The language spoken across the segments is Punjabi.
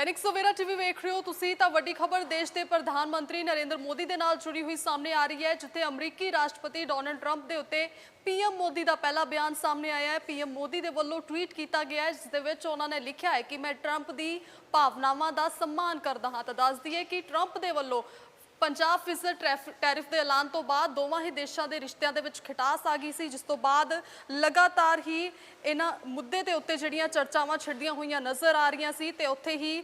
ਦੈਨਿਕ ਸਵੇਰਾ ਟੀਵੀ ਵੇਖ ਰਹੇ ਹੋ ਤੁਸੀਂ ਤਾਂ ਵੱਡੀ ਖਬਰ ਦੇਸ਼ ਦੇ ਪ੍ਰਧਾਨ ਮੰਤਰੀ ਨਰਿੰਦਰ ਮੋਦੀ ਦੇ ਨਾਲ ਜੁੜੀ ਹੋਈ ਸਾਹਮਣੇ ਆ ਰਹੀ ਹੈ, ਜਿੱਥੇ ਅਮਰੀਕੀ ਰਾਸ਼ਟਰਪਤੀ ਡੋਨਲਡ ਟਰੰਪ ਦੇ ਉੱਤੇ ਪੀਐਮ ਮੋਦੀ ਦਾ ਪਹਿਲਾ ਬਿਆਨ ਸਾਹਮਣੇ ਆਇਆ ਹੈ। ਪੀਐਮ ਮੋਦੀ ਦੇ ਵੱਲੋਂ ਟਵੀਟ ਕੀਤਾ ਗਿਆ ਹੈ, ਜਿਸ ਦੇ ਵਿੱਚ ਉਹਨਾਂ ਨੇ ਲਿਖਿਆ ਹੈ ਕਿ ਮੈਂ ਟਰੰਪ ਦੀ ਭਾਵਨਾਵਾਂ ਦਾ ਸਨਮਾਨ ਕਰਦਾ ਹਾਂ। ਤਾਂ ਦੱਸ ਦਈਏ ਕਿ ਟਰੰਪ ਦੇ ਵੱਲੋਂ 50% ਟੈਰਿਫ ਟੈਰਿਫ ਦੇ ਐਲਾਨ ਤੋਂ ਬਾਅਦ ਦੋਵਾਂ ਹੀ ਦੇਸ਼ਾਂ ਦੇ ਰਿਸ਼ਤਿਆਂ ਦੇ ਵਿੱਚ ਖਟਾਸ ਆ ਗਈ ਸੀ, ਜਿਸ ਤੋਂ ਬਾਅਦ ਲਗਾਤਾਰ ਹੀ ਇਹਨਾਂ ਮੁੱਦੇ ਦੇ ਉੱਤੇ ਜਿਹੜੀਆਂ ਚਰਚਾਵਾਂ ਛਿੜਦੀਆਂ ਹੋਈਆਂ ਨਜ਼ਰ ਆ ਰਹੀਆਂ ਸੀ ਤੇ ਉੱਥੇ ਹੀ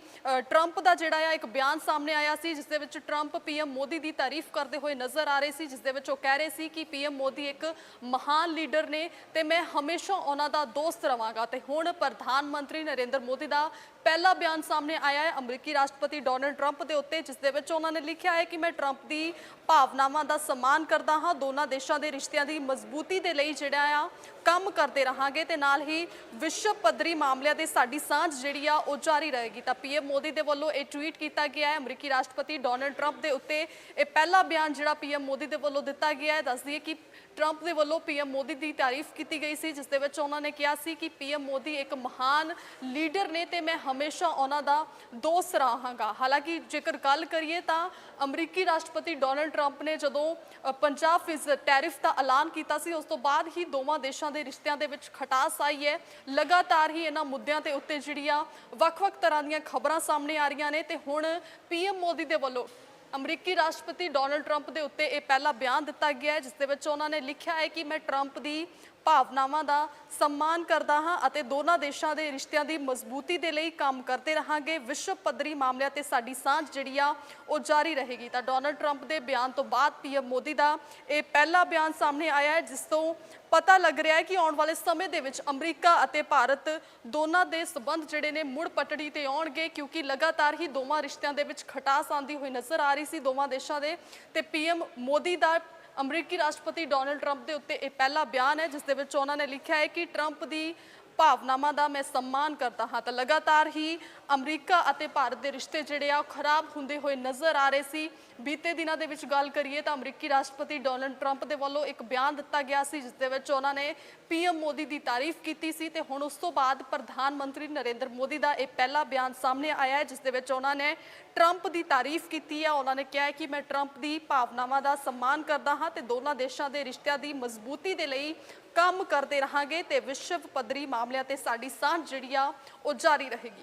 ਟਰੰਪ ਦਾ ਜਿਹੜਾ ਆ ਇੱਕ ਬਿਆਨ ਸਾਹਮਣੇ ਆਇਆ ਸੀ, ਜਿਸ ਦੇ ਵਿੱਚ ਟਰੰਪ ਪੀਐਮ ਮੋਦੀ ਦੀ ਤਾਰੀਫ ਕਰਦੇ ਹੋਏ ਨਜ਼ਰ ਆ ਰਹੇ ਸੀ, ਜਿਸ ਦੇ ਵਿੱਚ ਉਹ ਕਹਿ ਰਹੇ ਸੀ ਕਿ ਪੀਐਮ ਮੋਦੀ ਇੱਕ ਮਹਾਨ ਲੀਡਰ ਨੇ ਤੇ ਮੈਂ ਹਮੇਸ਼ਾ ਉਹਨਾਂ ਦਾ ਦੋਸਤ ਰਵਾਂਗਾ। ਤੇ ਹੁਣ ਪ੍ਰਧਾਨ ਮੰਤਰੀ ਨਰਿੰਦਰ ਮੋਦੀ ਦਾ ਪਹਿਲਾ ਬਿਆਨ ਸਾਹਮਣੇ ਆਇਆ ਹੈ। ਅਮਰੀਕੀ ਰਾਸ਼ਟਰਪਤੀ ਡੋਨਲਡ ਟਰੰਪ ਦੇ ਉੱਤੇ, ਜਿਸ ਦੇ ਵਿੱਚ ਉਹਨਾਂ ਨੇ ਲਿਖਿਆ ਹੈ ਕਿ ਮੈਂ ਟਰੰਪ ਦੀ ਭਾਵਨਾਵਾਂ ਦਾ ਸਨਮਾਨ ਕਰਦਾ ਹਾਂ। ਦੋਨਾਂ ਦੇਸ਼ਾਂ ਦੇ ਰਿਸ਼ਤਿਆਂ ਦੀ ਮਜ਼ਬੂਤੀ ਦੇ ਲਈ ਜਿਹੜਾ ਆ, ਕੰਮ ਕਰਦੇ ਰਹਾਂਗੇ ਤੇ ਨਾਲ ਹੀ ਵਿਸ਼ਵ ਪੱਧਰੀ ਮਾਮਲਿਆਂ ਦੇ ਸਾਡੀ ਸਾਂਝ ਜਿਹੜੀ ਆ, ਉਹ ਜਾਰੀ ਰਹੇਗੀ। ਤਾਂ ਪੀਐਮ ਮੋਦੀ ਦੇ ਵੱਲੋਂ ਇਹ ਟਵੀਟ ਕੀਤਾ ਗਿਆ ਹੈ। ਅਮਰੀਕੀ ਰਾਸ਼ਟਰਪਤੀ ਡੋਨਲਡ ਟਰੰਪ ਦੇ ਉੱਤੇ ਇਹ ਪਹਿਲਾ ਬਿਆਨ ਜਿਹੜਾ ਪੀਐਮ ਮੋਦੀ ਦੇ ਵੱਲੋਂ ਦਿੱਤਾ ਗਿਆ ਹੈ। ਦੱਸ ਦਈਏ ਕਿ ਟਰੰਪ ਦੇ ਵੱਲੋਂ ਪੀਐਮ ਮੋਦੀ ਦੀ ਤਾਰੀਫ ਕੀਤੀ ਗਈ ਸੀ, ਜਿਸ ਦੇ ਵਿੱਚ ਉਹਨਾਂ ਨੇ ਕਿਹਾ ਸੀ ਕਿ ਪੀਐਮ ਮੋਦੀ ਇੱਕ ਮਹਾਨ ਲੀਡਰ ਨੇ ਤੇ ਮੈਂ ਹਮੇਸ਼ਾ ਉਹਨਾਂ ਦਾ ਦੋਸਤ ਰਹਾਂਗਾ। ਹਾਲਾਂਕਿ ਜੇਕਰ ਗੱਲ ਕਰੀਏ ਤਾਂ ਅਮਰੀਕੀ ਰਾਸ਼ਟਰਪਤੀ ਡੋਨਲਡ ਟਰੰਪ ਨੇ ਜਦੋਂ ਅ, 50% ਟੈਰਿਫ ਦਾ ਐਲਾਨ ਕੀਤਾ ਸੀ ਉਸ ਤੋਂ ਬਾਅਦ ਹੀ ਦੋਵਾਂ ਦੇਸ਼ਾਂ ਦੇ ਰਿਸ਼ਤਿਆਂ ਦੇ ਵਿੱਚ ਖਟਾਸ ਆਈ ਹੈ। ਲਗਾਤਾਰ ਹੀ ਇਹਨਾਂ ਮੁੱਦਿਆਂ ਤੇ ਉੱਤੇ ਜਿਹੜੀਆਂ ਵੱਖ-ਵੱਖ ਤਰ੍ਹਾਂ ਦੀਆਂ ਖਬਰਾਂ ਸਾਹਮਣੇ ਆ ਰਹੀਆਂ ਨੇ ਤੇ ਹੁਣ ਪੀਐਮ ਮੋਦੀ ਦੇ ਵੱਲੋਂ ਅਮਰੀਕੀ ਰਾਸ਼ਟਰਪਤੀ ਡੋਨਲਡ ਟਰੰਪ ਦੇ ਉੱਤੇ ਇਹ ਪਹਿਲਾ ਬਿਆਨ ਦਿੱਤਾ ਗਿਆ ਹੈ, ਜਿਸ ਦੇ ਵਿੱਚ ਉਹਨਾਂ ਨੇ ਲਿਖਿਆ ਹੈ ਕਿ ਮੈਂ ਟਰੰਪ ਦੀ ਭਾਵਨਾਵਾਂ ਦਾ ਸਨਮਾਨ ਕਰਦਾ ਹਾਂ ਅਤੇ ਦੋਨਾਂ ਦੇਸ਼ਾਂ ਦੇ ਰਿਸ਼ਤਿਆਂ ਦੀ ਮਜ਼ਬੂਤੀ ਦੇ ਲਈ ਕੰਮ ਕਰਦੇ ਰਹਾਂਗੇ। ਵਿਸ਼ਵ ਪੱਧਰੀ ਮਾਮਲਿਆਂ ਤੇ ਸਾਡੀ ਸਾਂਝ ਜਿਹੜੀ ਆ, ਉਹ ਜਾਰੀ ਰਹੇਗੀ। ਤਾਂ ਡੋਨਲਡ ਟਰੰਪ ਦੇ ਬਿਆਨ ਤੋਂ ਬਾਅਦ ਪੀਐਮ ਮੋਦੀ ਦਾ ਇਹ ਪਹਿਲਾ ਬਿਆਨ ਸਾਹਮਣੇ ਆਇਆ ਹੈ, ਜਿਸ ਤੋਂ ਪਤਾ ਲੱਗ ਰਿਹਾ ਹੈ ਕਿ ਆਉਣ ਵਾਲੇ ਸਮੇਂ ਦੇ ਵਿੱਚ ਅਮਰੀਕਾ ਅਤੇ ਭਾਰਤ ਦੋਨਾਂ ਦੇ ਸਬੰਧ ਜਿਹੜੇ ਨੇ ਮੁੜ ਪਟੜੀ ਤੇ ਆਉਣਗੇ, ਕਿਉਂਕਿ ਲਗਾਤਾਰ ਹੀ ਦੋਵਾਂ ਰਿਸ਼ਤਿਆਂ ਦੇ ਵਿੱਚ ਖਟਾਸ ਆਂਦੀ ਹੋਈ ਨਜ਼ਰ ਆ ਰਹੀ ਸੀ ਦੋਵਾਂ ਦੇਸ਼ਾਂ ਦੇ ਤੇ ਪੀਐਮ ਮੋਦੀ ਦਾ ਅਮਰੀਕੀ ਰਾਸ਼ਟਰਪਤੀ ਡੋਨਲਡ ਟਰੰਪ ਦੇ ਉੱਤੇ ਇਹ ਪਹਿਲਾ ਬਿਆਨ ਹੈ, ਜਿਸ ਦੇ ਵਿੱਚ ਉਹਨਾਂ ਨੇ ਲਿਖਿਆ ਹੈ ਕਿ ਟਰੰਪ ਦੀ ਭਾਵਨਾਵਾਂ ਦਾ ਮੈਂ ਸਨਮਾਨ ਕਰਦਾ ਹਾਂ। ਤਾਂ ਲਗਾਤਾਰ ਹੀ ਅਮਰੀਕਾ ਅਤੇ ਭਾਰਤ ਦੇ ਰਿਸ਼ਤੇ ਜਿਹੜੇ ਆ, ਉਹ ਖਰਾਬ ਹੁੰਦੇ ਹੋਏ ਨਜ਼ਰ ਆ ਰਹੇ ਸੀ। ਬੀਤੇ ਦਿਨਾਂ ਦੇ ਵਿੱਚ ਗੱਲ ਕਰੀਏ ਤਾਂ ਅਮਰੀਕੀ ਰਾਸ਼ਟਰਪਤੀ ਡੋਨਲਡ ਟਰੰਪ ਦੇ ਵੱਲੋਂ ਇੱਕ ਬਿਆਨ ਦਿੱਤਾ ਗਿਆ ਸੀ, ਜਿਸ ਦੇ ਵਿੱਚ ਉਹਨਾਂ ਨੇ ਪੀਐਮ ਮੋਦੀ ਦੀ ਤਾਰੀਫ ਕੀਤੀ ਸੀ ਤੇ ਹੁਣ ਉਸ ਤੋਂ ਬਾਅਦ ਪ੍ਰਧਾਨ ਮੰਤਰੀ ਨਰਿੰਦਰ ਮੋਦੀ ਦਾ ਇਹ ਪਹਿਲਾ ਬਿਆਨ ਸਾਹਮਣੇ ਆਇਆ ਹੈ, ਜਿਸ ਦੇ ਵਿੱਚ ਉਹਨਾਂ ਨੇ ਟਰੰਪ ਦੀ ਤਾਰੀਫ ਕੀਤੀ ਹੈ। ਉਹਨਾਂ ਨੇ ਕਿਹਾ ਕਿ ਮੈਂ ਟਰੰਪ ਦੀ ਭਾਵਨਾਵਾਂ ਦਾ ਸਨਮਾਨ ਕਰਦਾ ਹਾਂ ਤੇ ਦੋਨਾਂ ਦੇਸ਼ਾਂ ਦੇ ਰਿਸ਼ਤਿਆਂ ਦੀ ਮਜ਼ਬੂਤੀ ਦੇ ਲਈ ਕੰਮ ਕਰਦੇ ਰਹਾਂਗੇ ਤੇ ਵਿਸ਼ਵ ਪੱਧਰੀ ਮਾਮਲਿਆਂ ਤੇ ਸਾਡੀ ਸਾਂਝ ਜਿਹੜੀ ਆ ਉਹ ਜਾਰੀ ਰਹੇਗੀ।